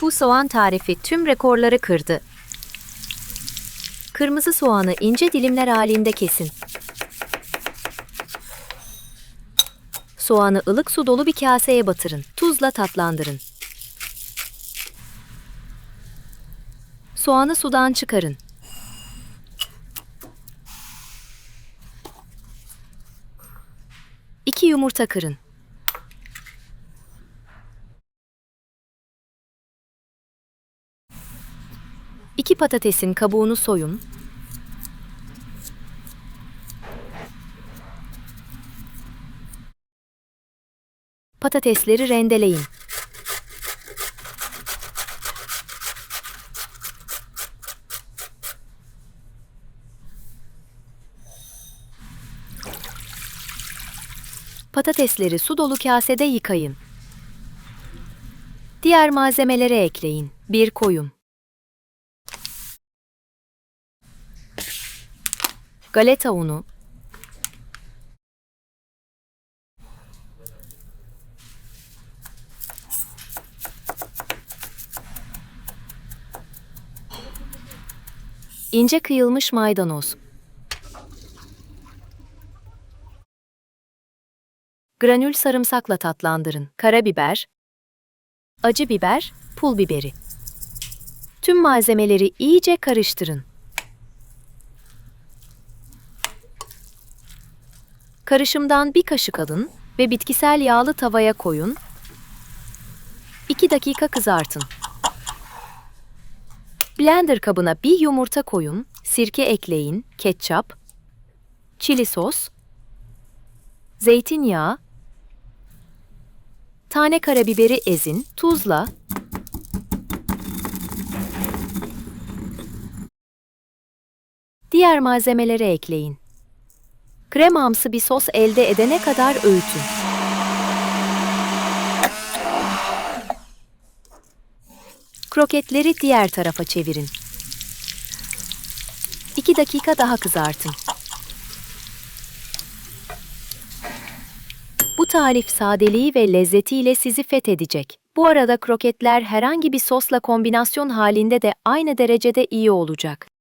Bu soğan tarifi tüm rekorları kırdı. Kırmızı soğanı ince dilimler halinde kesin. Soğanı ılık su dolu bir kaseye batırın. Tuzla tatlandırın. Soğanı sudan çıkarın. İki yumurta kırın. İki patatesin kabuğunu soyun. Patatesleri rendeleyin. Patatesleri su dolu kasede yıkayın. Diğer malzemeleri ekleyin. Bir koyun. Galeta unu. İnce kıyılmış maydanoz. Granül sarımsakla tatlandırın. Karabiber, acı biber, pul biberi. Tüm malzemeleri iyice karıştırın. Karışımdan bir kaşık alın ve bitkisel yağlı tavaya koyun. 2 dakika kızartın. Blender kabına bir yumurta koyun, sirke ekleyin, ketçap, çili sos, zeytinyağı, tane karabiberi ezin, tuzla, diğer malzemeleri ekleyin. Kremamsı bir sos elde edene kadar öğütün. Kroketleri diğer tarafa çevirin. 2 dakika daha kızartın. Bu tarif sadeliği ve lezzetiyle sizi fethedecek. Bu arada kroketler herhangi bir sosla kombinasyon halinde de aynı derecede iyi olacak.